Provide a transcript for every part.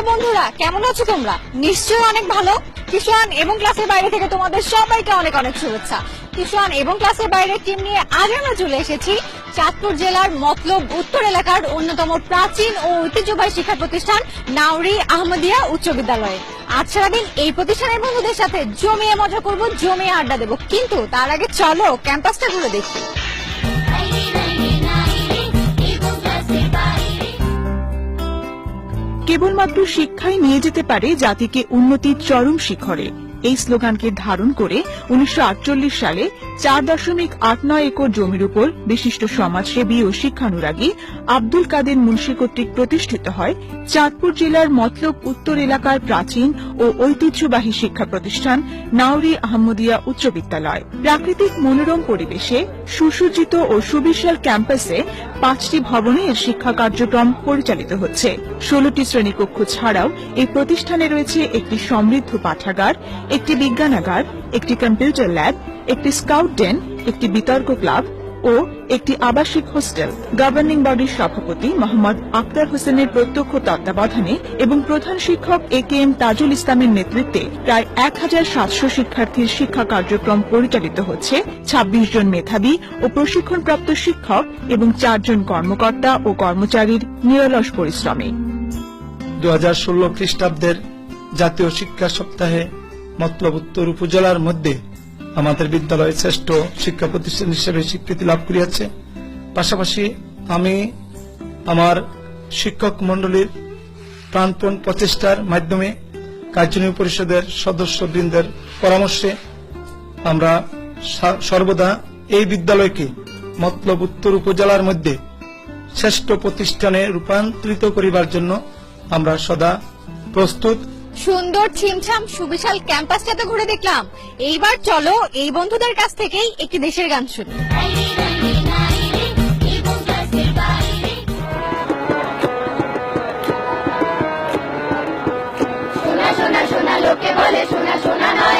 Hello বন্ধুরা, কেমন আছো তোমরা? নিশ্চয়ই অনেক ভালো। কিষান এবং ক্লাসের বাইরে থেকে তোমাদের সবাইকে অনেক অনেক শুভেচ্ছা। কিষান এবং ক্লাসের বাইরের টিম নিয়ে আজ আমরা চলে এসেছি চাঁদপুর জেলার মতলব উত্তর এলাকার অন্যতম প্রাচীন ও ঐতিহ্যবাহী শিক্ষা প্রতিষ্ঠান নাউরি আহমদিয়া উচ্চ বিদ্যালয়ে। আজ সারাদিন এই প্রতিষ্ঠানের বন্ধুদের সাথে জমিয়ে মজা করব, জমিয়ে আড্ডা দেবো। কিন্তু তার আগে চলো ক্যাম্পাসটা ঘুরে দেখি। কেবলমাত্র শিক্ষাই নিয়ে যেতে পারে জাতিকে উন্নতির চরম শিখরে। এই স্লোগানকে ধারণ করে উনিশশো আটচল্লিশ সালে চার দশমিক আট নয় একর জমির উপর বিশিষ্ট সমাজসেবী ও শিক্ষানুরাগী আব্দুল কাদের মুন্সি কর্তৃক প্রতিষ্ঠিত হয় চাঁদপুর জেলার মতলব উত্তর এলাকার প্রাচীন ও ঐতিহ্যবাহী শিক্ষা প্রতিষ্ঠান নাউরি আহমদিয়া উচ্চ বিদ্যালয়। প্রাকৃতিক মনোরম পরিবেশে সুসজ্জিত ও সুবিশাল ক্যাম্পাসে পাঁচটি ভবনে এর শিক্ষা কার্যক্রম পরিচালিত হচ্ছে। ষোলোটি শ্রেণীকক্ষ ছাড়াও এই প্রতিষ্ঠানে রয়েছে একটি সমৃদ্ধ পাঠাগার একটি বিজ্ঞানাগার, একটি কম্পিউটার ল্যাব একটি স্কাউট ডেন একটি বিতর্ক ক্লাব ও একটি আবাসিক হোস্টেল গভর্নিং বডির সভাপতি মোহাম্মদ আক্তার হোসেনের প্রত্যক্ষ তত্ত্বাবধানে এবং প্রধান শিক্ষক এ কে এম তাজুল ইসলামের নেতৃত্বে প্রায় এক হাজার সাতশো শিক্ষার্থীর শিক্ষা কার্যক্রম পরিচালিত হচ্ছে। ২৬ জন মেধাবী ও প্রশিক্ষণপ্রাপ্ত শিক্ষক এবং চারজন কর্মকর্তা ও কর্মচারীর নিরলস পরিশ্রমে। দু হাজার ষোলো খ্রিস্টাব্দের জাতীয় শিক্ষা সপ্তাহে মতলব উত্তর উপজেলার মধ্যে আমাদের বিদ্যালয় শ্রেষ্ঠ শিক্ষা প্রতিষ্ঠান হিসেবে স্বীকৃতি লাভ করিয়াছে। পাশাপাশি আমি আমার শিক্ষক মণ্ডলীর প্রাণপণ প্রচেষ্টার মাধ্যমে কার্যনির্বাহী পরিষদের সদস্যবৃন্দের পরামর্শে আমরা সর্বদা এই বিদ্যালয়কে মতলব উত্তর উপজেলার মধ্যে শ্রেষ্ঠ প্রতিষ্ঠানে রূপান্তরিত করিবার জন্য আমরা সদা প্রস্তুত। সুন্দর ছিমছাম সুবিশাল ক্যাম্পাসটা তো ঘুরে দেখলাম। এইবার চলো এই বন্ধুদের কাছ থেকেই একটি দেশের গান শুনি, লোকে বলে, শোনা শোনা নয়।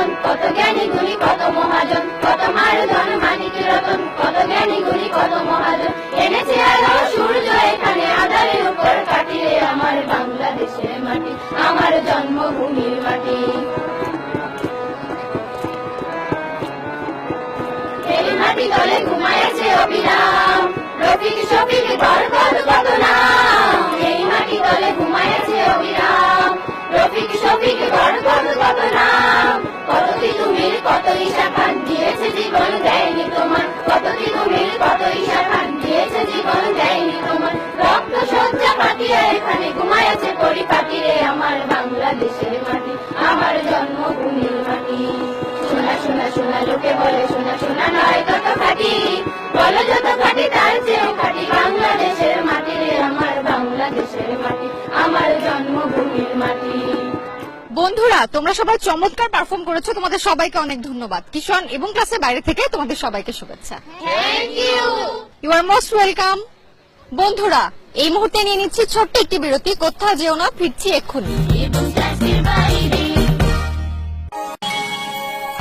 রতন, কত জ্ঞানী গুণী, কত মহাজন, কত মার ধন মানিক রতন, কত জ্ঞানী গুণী, কত মহাজন। এনেছে আলো সূর্য এখানে আধারের উপর কাটিয়ে আমার বাংলাদেশের মাটি, আমার জন্মভূমির মাটি। মাটি তলে ঘুমায়েছে অবিরাম রফিক, শফিক, বরকত, কত নাম। এই মাটি তলে ঘুমায়েছে অবিরাম রফিক, শফিক, বরকত, কত নাম। কত ঈশা খান দিয়েছে জীবন দেয়নি তোমার? কত কত দিয়েছে জীবন দেয়নি তোমার? রক্ত সজ্জা পাতিয়া এখানে পরিপাটি রে আমার বাংলাদেশের মাটি, আমার জন্মভূমির মাটি। শোনা শোনা শোনা, লোকে বলে, শোনা শোনা, নয় খাটি, বলো যত খাটি, তার চেয়েও খাটি বাংলাদেশের মাটি রে, আমার বাংলাদেশের মাটি, আমার জন্মভূমির মাটি। বন্ধুরা তোমরা সবাই চমৎকার পারফর্ম করেছ। তোমাদের সবাইকে অনেক ধন্যবাদ। কিশোর এবং ক্লাসের বাইরে থেকে তোমাদের সবাইকে শুভেচ্ছা। You you are most welcome বন্ধুরা এই মুহূর্তে নিয়ে নিচ্ছি ছোট্ট একটি বিরতি। কোথাও যেও না ফিরছি এক্ষুনি।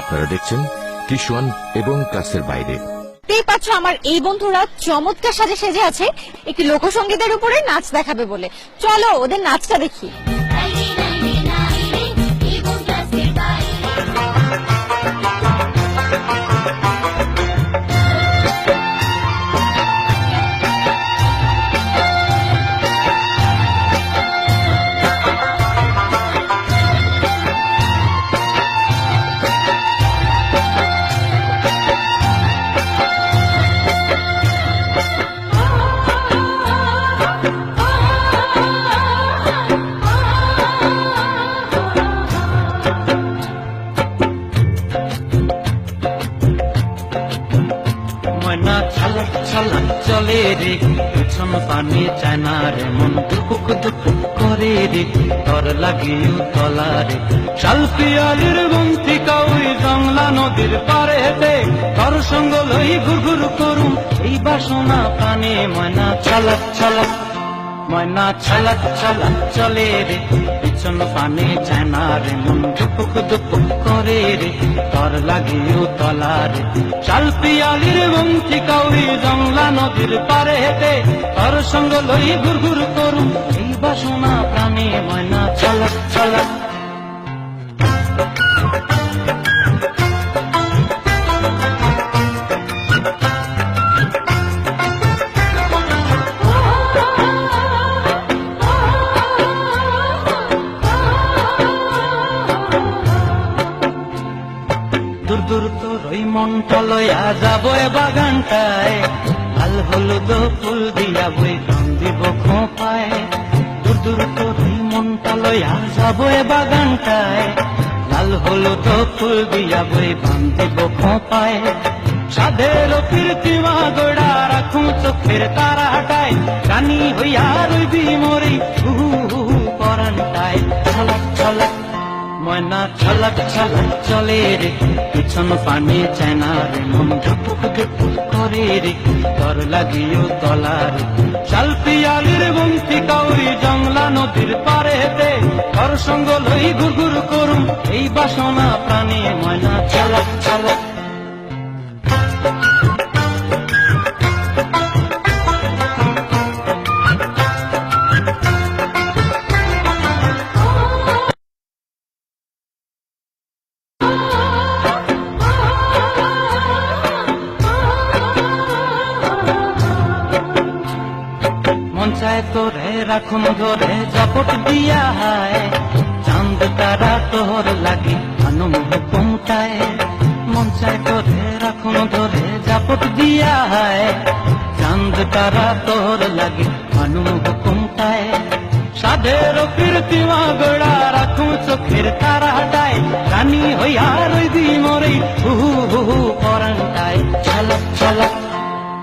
আপনারা দেখছেন কিশোয়ান এবং ক্লাসের বাইরে। দেখতেই পাচ্ছ আমার এই বন্ধুরা চমৎকার সাজে সেজে আছে। একটি লোকসঙ্গীতের উপরে নাচ দেখাবে বলে। চলো ওদের নাচটা দেখি। পিছন পানি চায় না রে মন দুপুক দুপুক করে রে, তর লাগিও তলারে। শাল পিয়ালির বন্তি কাউরি জংলা নদীর পারে হেঁটে তর সঙ্গ লই ঘুর করুম, এই বাসনা প্রাণে ময়না। ছালাক ছালাক ময়না ছলক ছলক চলে রে, পিছন পানে চায়না রে, মন দুপুক দুপুক করে রে তর লাগিও তলা রে। চাল পিয়ালির বংশী কাউরি জংলা নদীর পারে হেঁটে, তর সঙ্গ লই ঘুর ঘুর করু এই বাসনা প্রাণে ময়না ছলক ছালাক দূর তোর ওই মনটা লয়া যাব এ বাগানটায়। লাল হলুদ ফুল দিয়া বই রং দিব খোঁপায়। দূর দূর তোর ওই মনটা লয়া যাব এ বাগানটায়। লাল হলুদ ফুল দিয়া বই বান্ধিব খোঁপায়। সাধের কীর্তিমা গোড়া রাখুন চোখের তারা হাটায় কানি হইয়া রইবি মরি পরানটায়। ছলক ছলক ছলক ছলক চলে রে, পিছন পানি চেনা রে, মন ধুপুক ধুপুক করে রে, তর লাগিও তলা রে। চাল পিয়ালির বন্তি কাউরি জংলা নদীর পারে হেঁটে তর সঙ্গ লই ঘুর ঘুর করুম, এই বাসনা প্রাণে ময়না ছলক ছলক রাখুন ধরে জাপট দিয়া হায়। চাঁদ তারা তোর লাগে আনুম হুকুমটায় মন চায় তোরে রাখুন ধরে জাপট দিয়া হায়। চাঁদ তারা তোর লাগে আনুম হুকুমটায় সাধের কীর্তিমা গোড়া রাখুন চোখের তারা হাটায় রানী হইয়া রই দি মরে হু হু হু পরানটায় ছলক ছলক।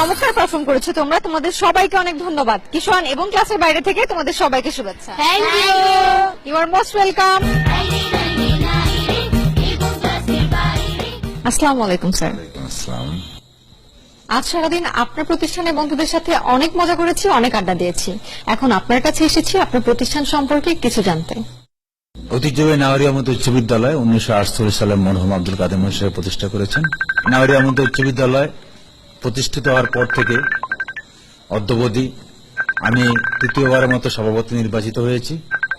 চমৎকার পারফর্ম করেছ তোমরা। তোমাদের সবাইকে অনেক ধন্যবাদ। কিশোয়ান এবং ক্লাসের বাইরে থেকে তোমাদের সবাইকে শুভেচ্ছা। Thank you you are most welcome আসসালামু আলাইকুম স্যার। আজ সারাদিন আপনার প্রতিষ্ঠানে বন্ধুদের সাথে অনেক মজা করেছি অনেক আড্ডা দিয়েছি। এখন আপনার কাছে এসেছি আপনার প্রতিষ্ঠান সম্পর্কে কিছু জানতে। ঐতিহ্যবাহী নাওয়ারি আহমদ উচ্চ বিদ্যালয় উনিশশো আটচল্লিশ সালে মরহুম আব্দুল কাদের মহাশয় প্রতিষ্ঠা করেছেন। নাওয়ারি আহমদ উচ্চ বিদ্যালয় প্রতিষ্ঠিত হওয়ার পর থেকে অদ্যবধি আমি তৃতীয়বারের মতো সভাপতি নির্বাচিত হয়েছি।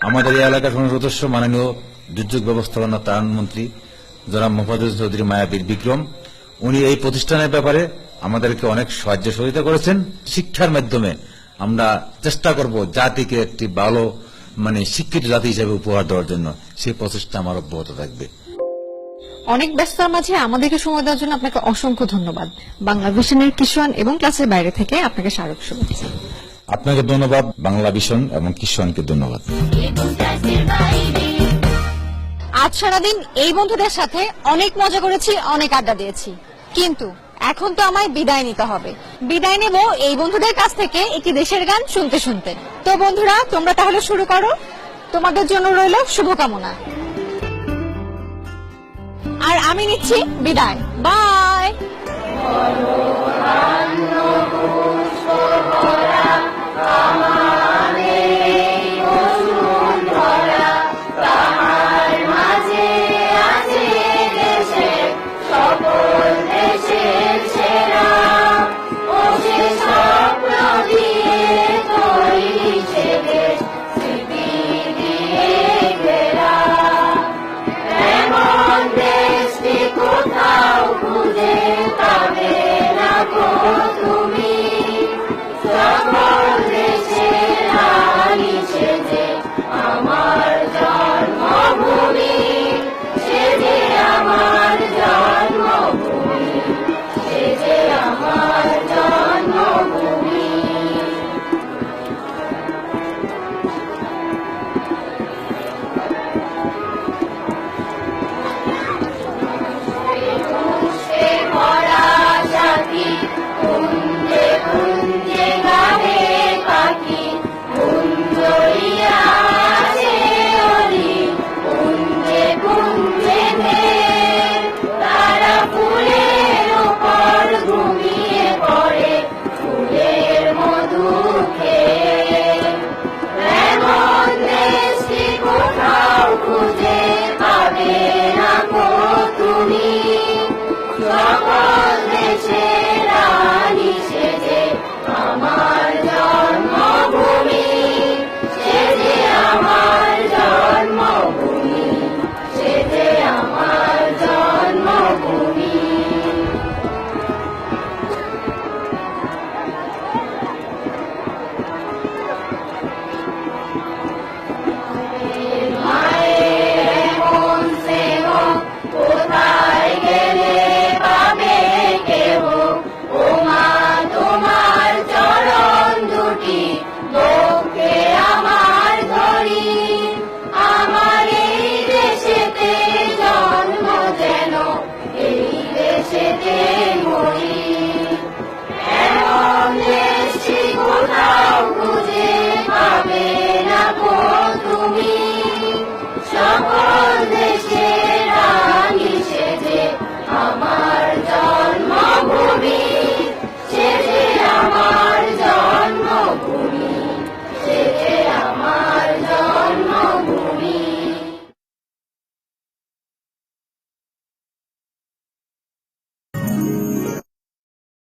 আমাদের এই এলাকার সদস্য মাননীয় দুর্যোগ ব্যবস্থাপনা ত্রাণ মন্ত্রী জনাব মোহাম্মদ চৌধুরী মায়াবীর বিক্রম, উনি এই প্রতিষ্ঠানের ব্যাপারে আমাদেরকে অনেক সাহায্য সহযোগিতা করেছেন। শিক্ষার মাধ্যমে আমরা চেষ্টা করব জাতিকে একটি ভালো মানে শিক্ষিত জাতি হিসেবে উপহার দেওয়ার জন্য। সেই প্রচেষ্টা আমার অব্যাহত থাকবে। অনেক ব্যস্ততার মাঝে আমাদেরকে সময় দেওয়ার জন্য আপনাকে অসংখ্য ধন্যবাদ। বাংলা ভিশনের কিশোয়ান এবং ক্লাসের বাইরে থেকে আপনাকে স্মারক শুভেচ্ছা। আপনাকে ধন্যবাদ বাংলা ভীষণ এবং কিষণকে ধন্যবাদ। আজ সারাদিন এই বন্ধুদের সাথে অনেক মজা করেছি অনেক আড্ডা দিয়েছি। কিন্তু এখন তো আমায় বিদায় নিতে হবে। বিদায় নেব এই বন্ধুদের কাছ থেকে একটি দেশের গান শুনতে শুনতে। তো বন্ধুরা তোমরা তাহলে শুরু করো। তোমাদের জন্য রইল শুভকামনা। আর আমি নিচ্ছি বিদায়। বাই।